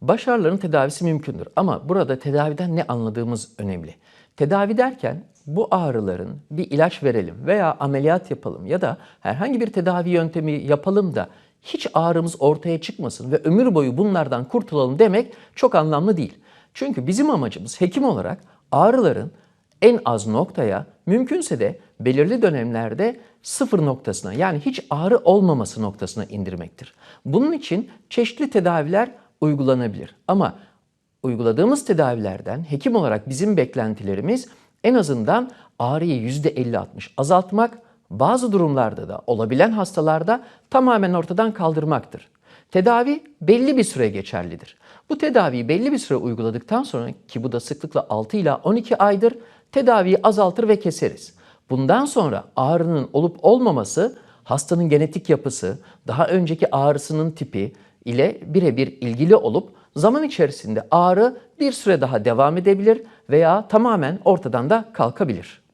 Baş ağrılarının tedavisi mümkündür ama burada tedaviden ne anladığımız önemli. Tedavi derken bu ağrıların bir ilaç verelim veya ameliyat yapalım ya da herhangi bir tedavi yöntemi yapalım da hiç ağrımız ortaya çıkmasın ve ömür boyu bunlardan kurtulalım demek çok anlamlı değil. Çünkü bizim amacımız hekim olarak ağrıların en az noktaya mümkünse de belirli dönemlerde sıfır noktasına yani hiç ağrı olmaması noktasına indirmektir. Bunun için çeşitli tedaviler uygulanabilir. Ama uyguladığımız tedavilerden hekim olarak bizim beklentilerimiz en azından ağrıyı %50-60 azaltmak, bazı durumlarda da olabilen hastalarda tamamen ortadan kaldırmaktır. Tedavi belli bir süre geçerlidir. Bu tedaviyi belli bir süre uyguladıktan sonra ki bu da sıklıkla 6 ila 12 aydır tedaviyi azaltır ve keseriz. Bundan sonra ağrının olup olmaması hastanın genetik yapısı, daha önceki ağrısının tipi ile birebir ilgili olup zaman içerisinde ağrı bir süre daha devam edebilir veya tamamen ortadan da kalkabilir.